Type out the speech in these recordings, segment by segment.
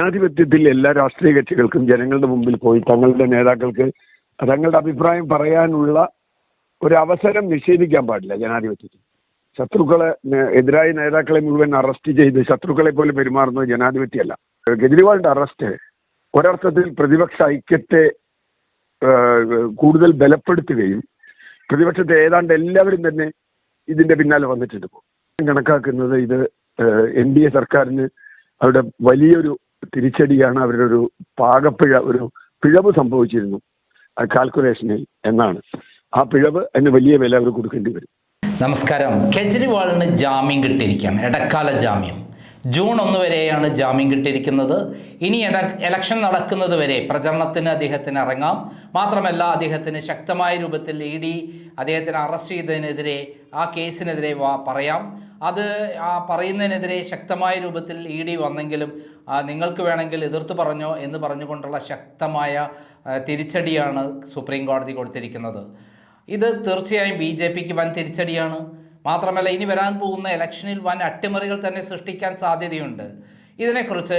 ജനാധിപത്യത്തിൽ എല്ലാ രാഷ്ട്രീയ കക്ഷികൾക്കും ജനങ്ങളുടെ മുമ്പിൽ പോയി തങ്ങളുടെ നേതാക്കൾക്ക് തങ്ങളുടെ അഭിപ്രായം പറയാനുള്ള ഒരു അവസരം നിഷേധിക്കാൻ പാടില്ല ജനാധിപത്യത്തിൽ. ശത്രുക്കളെ എതിരായ നേതാക്കളെ മുഴുവൻ അറസ്റ്റ് ചെയ്ത് ശത്രുക്കളെ പോലെ പെരുമാറുന്നത് ജനാധിപത്യമല്ല കെജ്രിവാളിന്റെ അറസ്റ്റ് ഒരർത്ഥത്തിൽ പ്രതിപക്ഷ ഐക്യത്തെ കൂടുതൽ ബലപ്പെടുത്തുകയും പ്രതിപക്ഷത്തെ ഏതാണ്ട് എല്ലാവരും തന്നെ ഇതിന്റെ പിന്നാലെ വന്നിട്ടുണ്ട് കണക്കാക്കുന്നത് ഇത് എൻ ഡി എ സർക്കാരിന് അവിടെ വലിയൊരു തിരിച്ചടിയാണ് അവരുടെ ഒരു പാകപ്പിഴ ഒരു പിഴവ് സംഭവിച്ചിരുന്നു. കാൽക്കുലേഷനിൽ എന്നാണ്. ആ പിഴവ് അതിന് വലിയ വില അവർ കൊടുക്കേണ്ടി വരും. നമസ്കാരം. കെജ്രിവാളിന് ജാമ്യം കിട്ടിയിരിക്കുകയാണ്. ഇടക്കാല ജാമ്യം. ജൂൺ ഒന്ന് വരെയാണ് ജാമ്യം കിട്ടിയിരിക്കുന്നത്. ഇനി ഇലക്ഷൻ നടക്കുന്നത് വരെ പ്രചരണത്തിന് അദ്ദേഹത്തിന് ഇറങ്ങാം മാത്രമല്ല അദ്ദേഹത്തിന് ശക്തമായ രൂപത്തിൽ ഇ ഡി അദ്ദേഹത്തിന് അറസ്റ്റ് ചെയ്തതിനെതിരെ ആ കേസിനെതിരെ പറയാം. അത് ആ പറയുന്നതിനെതിരെ ശക്തമായ രൂപത്തിൽ ഇ ഡി വന്നെങ്കിലും നിങ്ങൾക്ക് വേണമെങ്കിൽ എതിർത്ത് പറഞ്ഞോ എന്ന് പറഞ്ഞുകൊണ്ടുള്ള ശക്തമായ തിരിച്ചടിയാണ് സുപ്രീം കോടതി കൊടുത്തിരിക്കുന്നത്. ഇത് തീർച്ചയായും ബി ജെ പിക്ക് വൻ തിരിച്ചടിയാണ്. മാത്രമല്ല ഇനി വരാൻ പോകുന്ന ഇലക്ഷനിൽ വൻ അട്ടിമറികൾ തന്നെ സൃഷ്ടിക്കാൻ സാധ്യതയുണ്ട്. ഇതിനെക്കുറിച്ച്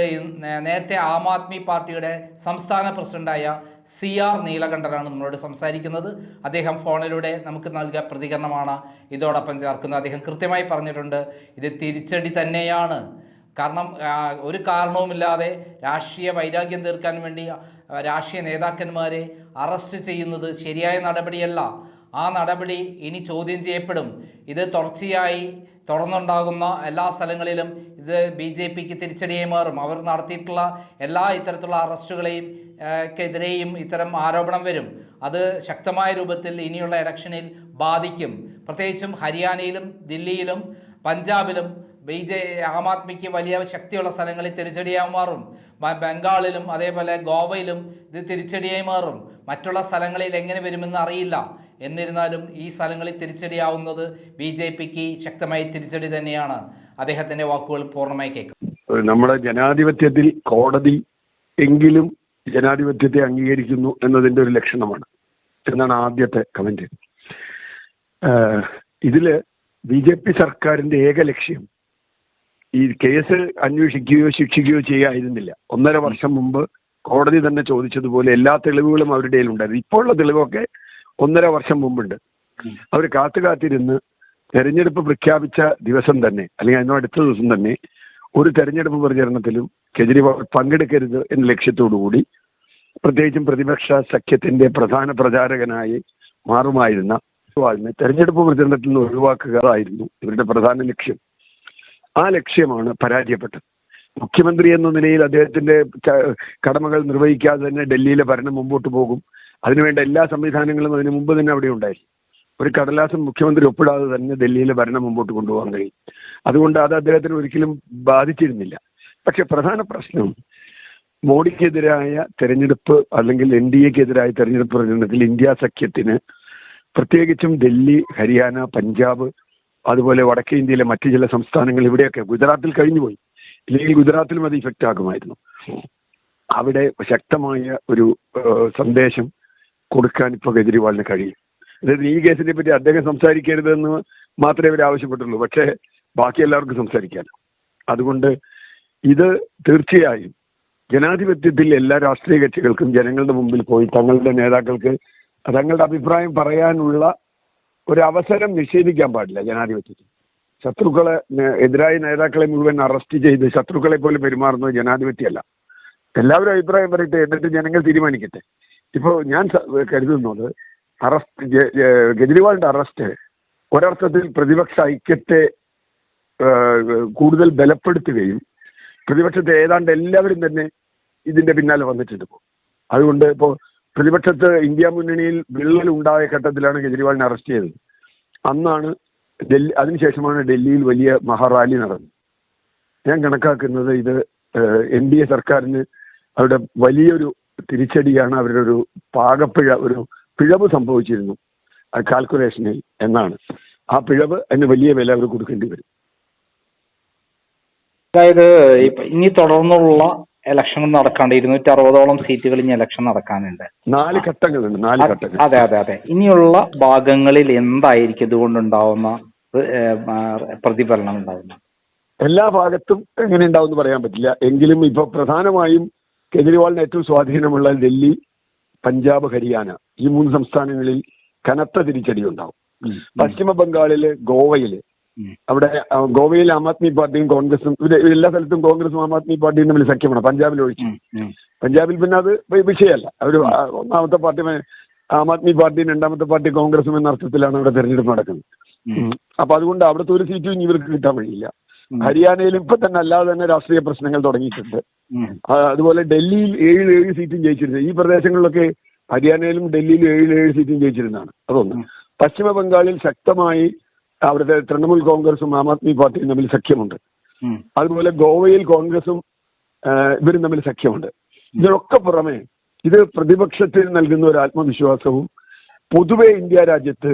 നേരത്തെ ആം ആദ്മി പാർട്ടിയുടെ സംസ്ഥാന പ്രസിഡന്റായ സി ആർ നീലകണ്ഠനാണ് നമ്മളോട് സംസാരിക്കുന്നത്. അദ്ദേഹം ഫോണിലൂടെ നമുക്ക് നൽകിയ പ്രതികരണമാണ് ഇതോടൊപ്പം ചേർക്കുന്നത്. അദ്ദേഹം കൃത്യമായി പറഞ്ഞിട്ടുണ്ട് ഇത് തിരിച്ചടി തന്നെയാണ്. കാരണം ഒരു കാരണവുമില്ലാതെ രാഷ്ട്രീയ വൈരാഗ്യം തീർക്കാൻ വേണ്ടി രാഷ്ട്രീയ നേതാക്കന്മാരെ അറസ്റ്റ് ചെയ്യുന്നത് ശരിയായ നടപടിയല്ല. ആ നടപടി ഇനി ചോദ്യം ചെയ്യപ്പെടും. ഇത് തുടർച്ചയായി തുടർന്നുണ്ടാകുന്ന എല്ലാ സ്ഥലങ്ങളിലും ഇത് ബി ജെ പിക്ക് തിരിച്ചടിയായി മാറും. അവർ നടത്തിയിട്ടുള്ള എല്ലാ ഇത്തരത്തിലുള്ള അറസ്റ്റുകളെയും ക്കെതിരെയും ഇത്തരം ആരോപണം വരും. അത് ശക്തമായ രൂപത്തിൽ ഇനിയുള്ള ഇലക്ഷനിൽ ബാധിക്കും. പ്രത്യേകിച്ചും ഹരിയാനയിലും ദില്ലിയിലും പഞ്ചാബിലും ബി ജെ ആം ആദ്മിക്ക് വലിയ ശക്തിയുള്ള സ്ഥലങ്ങളിൽ തിരിച്ചടിയായി മാറും. ബംഗാളിലും അതേപോലെ ഗോവയിലും ഇത് തിരിച്ചടിയായി മാറും. മറ്റുള്ള സ്ഥലങ്ങളിൽ എങ്ങനെ വരുമെന്ന് അറിയില്ല. എന്നിരുന്നാലും ഈ സ്ഥലങ്ങളിൽ തിരിച്ചടിയാവുന്നത് ബി ജെ പിക്ക് ശക്തമായി തിരിച്ചടി തന്നെയാണ്. അദ്ദേഹത്തിന്റെ വാക്കുകൾ പൂർണമായി കേൾക്കും. നമ്മുടെ ജനാധിപത്യത്തിൽ കോടതി എങ്കിലും ജനാധിപത്യത്തെ അംഗീകരിക്കുന്നു എന്നതിന്റെ ഒരു ലക്ഷണമാണ് എന്നാണ് ആദ്യത്തെ കമന്റ്. ഇതിൽ ബി ജെ പി സർക്കാരിന്റെ ഏക ലക്ഷ്യം ഈ കേസ് അന്വേഷിക്കുകയോ ശിക്ഷിക്കുകയോ ചെയ്യായിരുന്നില്ല. ഒന്നര വർഷം മുമ്പ് കോടതി തന്നെ ചോദിച്ചതുപോലെ എല്ലാ തെളിവുകളും അവരുടെ ഉണ്ടായിരുന്നു ഇപ്പോൾ ഉള്ള തെളിവൊക്കെ ഒന്നര വർഷം മുമ്പുണ്ട്. അവർ കാത്തു കാത്തിരുന്ന് തെരഞ്ഞെടുപ്പ് പ്രഖ്യാപിച്ച ദിവസം തന്നെ അല്ലെങ്കിൽ അതിനോ അടുത്ത ദിവസം തന്നെ ഒരു തെരഞ്ഞെടുപ്പ് പ്രചരണത്തിലും കെജ്രിവാൾ പങ്കെടുക്കരുത് എന്ന ലക്ഷ്യത്തോടു കൂടി പ്രത്യേകിച്ചും പ്രതിപക്ഷ സഖ്യത്തിന്റെ പ്രധാന പ്രചാരകനായി മാറുമായിരുന്ന കെജ്രിവാളിനെ തെരഞ്ഞെടുപ്പ് പ്രചരണത്തിൽ നിന്ന് ഒഴിവാക്കുകയായിരുന്നു ഇവരുടെ പ്രധാന ലക്ഷ്യം. ആ ലക്ഷ്യമാണ് പരാജയപ്പെട്ടത്. മുഖ്യമന്ത്രി എന്ന നിലയിൽ അദ്ദേഹത്തിന്റെ കടമകൾ നിർവഹിക്കാതെ തന്നെ ഡൽഹിയിലെ ഭരണം മുമ്പോട്ട് പോകും. അതിനുവേണ്ട എല്ലാ സംവിധാനങ്ങളും അതിനു മുമ്പ് തന്നെ അവിടെ ഉണ്ടായിരുന്നു ഒരു കടലാസം മുഖ്യമന്ത്രി ഒപ്പിടാതെ തന്നെ ഡൽഹിയിലെ ഭരണം മുമ്പോട്ട് കൊണ്ടുപോകാൻ കഴിയും. അതുകൊണ്ട് അത് അദ്ദേഹത്തിന് ഒരിക്കലും ബാധിച്ചിരുന്നില്ല. പക്ഷെ പ്രധാന പ്രശ്നം മോഡിക്കെതിരായ തെരഞ്ഞെടുപ്പ് അല്ലെങ്കിൽ എൻ ഡി എക്കെതിരായ തെരഞ്ഞെടുപ്പ് പ്രചരണത്തിൽ ഇന്ത്യ സഖ്യത്തിന് പ്രത്യേകിച്ചും ഡൽഹി ഹരിയാന പഞ്ചാബ് അതുപോലെ വടക്കേ ഇന്ത്യയിലെ മറ്റു ചില സംസ്ഥാനങ്ങൾ ഇവിടെയൊക്കെ ഗുജറാത്തിൽ കഴിഞ്ഞുപോയി. ഇല്ലെങ്കിൽ ഗുജറാത്തിലും അത് ഇഫക്റ്റ് ആകുമായിരുന്നു. അവിടെ ശക്തമായ ഒരു സന്ദേശം കൊടുക്കാൻ ഇപ്പോൾ കെജ്രിവാളിന് കഴിയും. അതായത് ഈ കേസിനെ പറ്റി അദ്ദേഹം സംസാരിക്കരുതെന്ന് മാത്രമേ അവർ ആവശ്യപ്പെട്ടുള്ളൂ. പക്ഷേ ബാക്കി എല്ലാവർക്കും സംസാരിക്കാൻ. അതുകൊണ്ട് ഇത് തീർച്ചയായും ജനാധിപത്യത്തിൽ എല്ലാ രാഷ്ട്രീയ കക്ഷികൾക്കും ജനങ്ങളുടെ മുമ്പിൽ പോയി തങ്ങളുടെ നേതാക്കൾക്ക് തങ്ങളുടെ അഭിപ്രായം പറയാനുള്ള ഒരു അവസരം നിഷേധിക്കാൻ പാടില്ല ജനാധിപത്യത്തിൽ. ശത്രുക്കളെ എതിരായ നേതാക്കളെ മുഴുവൻ അറസ്റ്റ് ചെയ്ത് ശത്രുക്കളെ പോലെ പെരുമാറുന്നത് ജനാധിപത്യമല്ല എല്ലാവരും അഭിപ്രായം പറയട്ടെ എന്നിട്ട് ജനങ്ങൾ തീരുമാനിക്കട്ടെ. ഇപ്പോൾ ഞാൻ കരുതുന്നത് അറസ്റ്റ് കെജ്രിവാളിന്റെ അറസ്റ്റ് ഒരർത്ഥത്തിൽ പ്രതിപക്ഷ ഐക്യത്തെ കൂടുതൽ ബലപ്പെടുത്തുകയും പ്രതിപക്ഷത്തെ ഏതാണ്ട് എല്ലാവരും തന്നെ ഇതിന്റെ പിന്നാലെ വന്നിട്ടുണ്ട് ഇപ്പോൾ അതുകൊണ്ട് ഇപ്പോൾ പ്രതിപക്ഷത്ത് ഇന്ത്യ മുന്നണിയിൽ വിള്ളൽ ഉണ്ടായ ഘട്ടത്തിലാണ് കെജ്രിവാളിനെ അറസ്റ്റ് ചെയ്തത്. അന്നാണ് ഡൽഹി അതിനുശേഷമാണ് ഡൽഹിയിൽ വലിയ മഹാറാലി നടന്നത്. ഞാൻ കണക്കാക്കുന്നത് ഇത് എൻ ഡി എ സർക്കാരിന് അവരുടെ വലിയൊരു തിരിച്ചടിയാണ് അവരുടെ ഒരു പാകപ്പിഴ ഒരു പിഴവ് സംഭവിച്ചിരുന്നു. കാൽക്കുലേഷനിൽ എന്നാണ്. ആ പിഴവ് അതിന് വലിയ വില അവർ കൊടുക്കേണ്ടി വരും. അതായത് ഇനി തുടർന്നുള്ള ഇലക്ഷൻ നടക്കാണ്ട് ഇരുന്നൂറ്റി അറുപതോളം സീറ്റുകൾ ഇനി ഇലക്ഷൻ നടക്കാനുണ്ട്. നാല് ഘട്ടങ്ങളുണ്ട് നാല് ഘട്ടങ്ങൾ. അതെ അതെ അതെ. ഇനിയുള്ള ഭാഗങ്ങളിൽ എന്തായിരിക്കും ഇതുകൊണ്ടുണ്ടാവുന്ന പ്രതിഫലനം ഉണ്ടാവുന്നത്? എല്ലാ ഭാഗത്തും എങ്ങനെ ഉണ്ടാവും എന്ന് പറയാൻ പറ്റില്ല. എങ്കിലും ഇപ്പൊ പ്രധാനമായും കെജ്രിവാളിന് ഏറ്റവും സ്വാധീനമുള്ള ഡൽഹി പഞ്ചാബ് ഹരിയാന ഈ മൂന്ന് സംസ്ഥാനങ്ങളിൽ കനത്ത തിരിച്ചടി ഉണ്ടാവും പശ്ചിമ ബംഗാളിൽ ഗോവയിൽ. അവിടെ ഗോവയിൽ ആം ആദ്മി പാർട്ടിയും കോൺഗ്രസും എല്ലാ സ്ഥലത്തും കോൺഗ്രസും ആം ആദ്മി പാർട്ടിയും തമ്മിൽ സഖ്യമാണ് പഞ്ചാബിൽ ഒഴിച്ചു. പഞ്ചാബിൽ പിന്നെ അത് വിഷയമല്ല. അവർ ഒന്നാമത്തെ പാർട്ടി ആം ആദ്മി പാർട്ടിയും രണ്ടാമത്തെ പാർട്ടി കോൺഗ്രസും എന്ന അർത്ഥത്തിലാണ് അവിടെ തെരഞ്ഞെടുപ്പ് നടക്കുന്നത്. അപ്പൊ അതുകൊണ്ട് അവിടുത്തെ ഒരു സീറ്റും ഇവർക്ക് കിട്ടാൻ വഴിയില്ല. ഹരിയാനയിൽ ഇപ്പൊ തന്നെ അല്ലാതെ തന്നെ രാഷ്ട്രീയ പ്രശ്നങ്ങൾ തുടങ്ങിയിട്ടുണ്ട്. അതുപോലെ ഡൽഹിയിൽ ഏഴ് ഏഴ് സീറ്റും ജയിച്ചിരുന്നത് ഈ പ്രദേശങ്ങളിലൊക്കെ ഹരിയാനയിലും ഡൽഹിയിലും ഏഴ് ഏഴ് സീറ്റും ജയിച്ചിരുന്നതാണ്. അതൊന്ന്. പശ്ചിമബംഗാളിൽ പശ്ചിമ ബംഗാളിൽ ശക്തമായി അവിടുത്തെ തൃണമൂൽ കോൺഗ്രസും ആം ആദ്മി പാർട്ടിയും തമ്മിൽ സഖ്യമുണ്ട്. അതുപോലെ ഗോവയിൽ കോൺഗ്രസും ഇവരും തമ്മിൽ സഖ്യമുണ്ട്. ഇതിനൊക്കെ പുറമെ ഇത് പ്രതിപക്ഷത്തിന് നൽകുന്ന ഒരു ആത്മവിശ്വാസവും പൊതുവെ ഇന്ത്യ രാജ്യത്ത്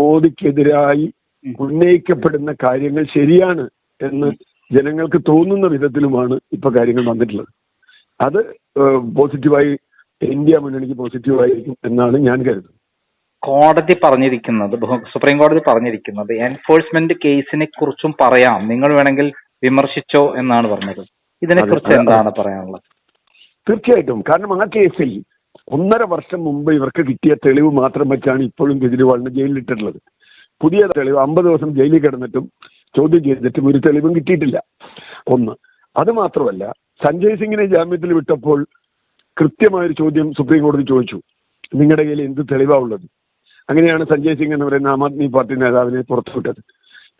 മോദിക്കെതിരായി ഉന്നയിക്കപ്പെടുന്ന കാര്യങ്ങൾ ശരിയാണ് എന്ന് ജനങ്ങൾക്ക് തോന്നുന്ന വിധത്തിലുമാണ് ഇപ്പൊ കാര്യങ്ങൾ വന്നിട്ടുള്ളത്. അത് പോസിറ്റീവായി ഇന്ത്യ മുന്നണിക്ക് പോസിറ്റീവായിരിക്കും എന്നാണ് ഞാൻ കരുതുന്നത്. കോടതി പറഞ്ഞിരിക്കുന്നത് സുപ്രീം കോടതി പറഞ്ഞിരിക്കുന്നത് എൻഫോഴ്സ്മെന്റ് കേസിനെ കുറിച്ചും പറയാം. നിങ്ങൾ വേണമെങ്കിൽ വിമർശിച്ചോ എന്നാണ് പറഞ്ഞത്. ഇതിനെ കുറിച്ച് എന്താണ് പറയാനുള്ളത്? തീർച്ചയായിട്ടും. കാരണം ആ കേസിൽ ഒന്നര വർഷം മുമ്പ് ഇവർക്ക് കിട്ടിയ തെളിവ് മാത്രം വെച്ചാണ് ഇപ്പോഴും കെജ്രിവാളിനെ ജയിലിലിട്ടിട്ടുള്ളത്. പുതിയ തെളിവ് അമ്പത് ദിവസം ജയിലിൽ കിടന്നിട്ടും ചോദ്യം ചെയ്തിട്ടും ഒരു തെളിവും കിട്ടിയിട്ടില്ല. ഒന്ന് അത് മാത്രമല്ല സഞ്ജയ് സിംഗിനെ ജാമ്യത്തിൽ വിട്ടപ്പോൾ കൃത്യമായൊരു ചോദ്യം സുപ്രീം കോടതി ചോദിച്ചു. നിങ്ങളുടെ കയ്യിൽ എന്ത് തെളിവാ ഉള്ളത്? അങ്ങനെയാണ് സഞ്ജയ് സിംഗ് എന്ന് പറയുന്ന ആം ആദ്മി പാർട്ടി നേതാവിനെ പുറത്തുവിട്ടത്.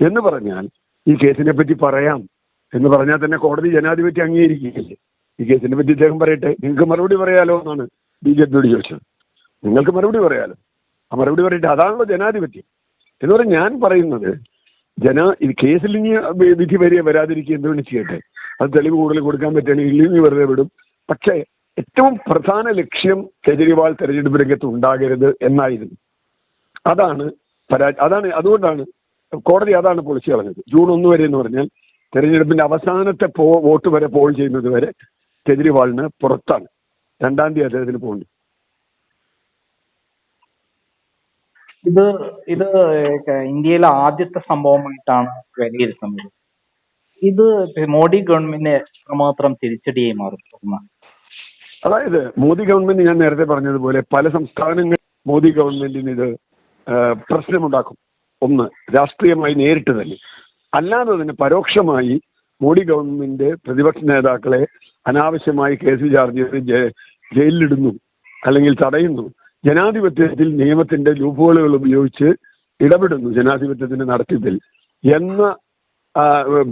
എന്ന് പറഞ്ഞാൽ ഈ കേസിനെ പറ്റി പറയാം. എന്ന് പറഞ്ഞാൽ തന്നെ കോടതി ജനാധിപത്യം അംഗീകരിക്കുകയില്ലേ? ഈ കേസിനെ പറ്റി ഇദ്ദേഹം പറയട്ടെ. നിങ്ങൾക്ക് മറുപടി പറയാലോ എന്നാണ് ബി ജെ പിയോട് ചോദിച്ചത്. നിങ്ങൾക്ക് മറുപടി പറയാലോ. ആ മറുപടി പറയട്ടെ. അതാണല്ലോ ജനാധിപത്യം. എന്ന് പറഞ്ഞാൽ ഞാൻ പറയുന്നത് ജന ഇത് കേസിൽ ഇനി വിധി വരെ വരാതിരിക്കുക എന്ത് വേണം ചെയ്യട്ടെ. അത് തെളിവ് കൂടുതൽ കൊടുക്കാൻ പറ്റുകയാണെങ്കിൽ ഇല്ലെങ്കിൽ വെറുതെ വിടും. പക്ഷേ ഏറ്റവും പ്രധാന ലക്ഷ്യം കെജ്രിവാൾ തെരഞ്ഞെടുപ്പ് രംഗത്ത് ഉണ്ടാകരുത് എന്നായിരുന്നു. അതാണ് പരാ അതാണ് അതുകൊണ്ടാണ് കോടതി അതാണ് പൊളിച്ചു കളഞ്ഞത്. ജൂൺ ഒന്ന് വരെ എന്ന് പറഞ്ഞാൽ തെരഞ്ഞെടുപ്പിന്റെ അവസാനത്തെ പോ വോട്ട് വരെ പോൾ ചെയ്യുന്നത് വരെ കെജ്രിവാളിന് പുറത്താണ്. രണ്ടാം തീയതി അദ്ദേഹത്തിന് പോകുന്നു ഇത് ഇത് ഇന്ത്യയിലെ ആദ്യത്തെ സംഭവമായിട്ടാണ് വിലയിരുത്തുന്നത് ഇത് മോഡി ഗവൺമെന്റ് എത്രമാത്രം തിരിച്ചടിയായി മാറും ഒന്ന്. അതായത് മോദി ഗവൺമെന്റ് ഞാൻ നേരത്തെ പറഞ്ഞതുപോലെ പല സംസ്ഥാനങ്ങൾ മോദി ഗവൺമെന്റിന് ഇത് പ്രശ്നമുണ്ടാക്കും. ഒന്ന് രാഷ്ട്രീയമായി നേരിട്ട് തന്നെ. അല്ലാതെ തന്നെ പരോക്ഷമായി മോഡി ഗവൺമെന്റ് പ്രതിപക്ഷ നേതാക്കളെ അനാവശ്യമായി കേസ് ചാർജ് ചെയ്ത് ജയിലിലിടുന്നു അല്ലെങ്കിൽ തടയുന്നു. ജനാധിപത്യത്തിൽ നിയമത്തിന്റെ ലൂപ്പുകളുകൾ ഉപയോഗിച്ച് ഇടപെടുന്നു ജനാധിപത്യത്തിന്റെ നടത്തിപ്പിൽ. എന്ന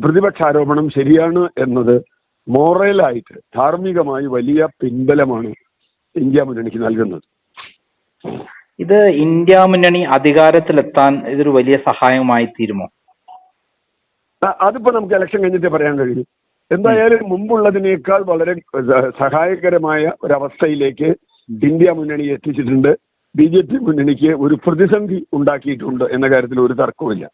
പ്രതിപക്ഷാരോപണം ശരിയാണ് എന്നത് മോറലായിട്ട് ധാർമ്മികമായി വലിയ പിൻബലമാണ് ഇന്ത്യ മുന്നണിക്ക് നൽകുന്നത്. ഇത് ഇന്ത്യ മുന്നണി അധികാരത്തിലെത്താൻ ഇതൊരു വലിയ സഹായമായി തീരുമോ? അതിപ്പോ നമുക്ക് ഇലക്ഷൻ കഴിഞ്ഞിട്ട് പറയാൻ കഴിയും. എന്തായാലും മുമ്പുള്ളതിനേക്കാൾ വളരെ സഹായകരമായ ഒരവസ്ഥയിലേക്ക് ഇന്ത്യ മുന്നണി എത്തിച്ചിട്ടുണ്ട്. ബി ജെ പി മുന്നണിക്ക് ഒരു പ്രതിസന്ധി ഉണ്ടാക്കിയിട്ടുണ്ട് എന്ന കാര്യത്തിൽ ഒരു തർക്കവുമില്ല.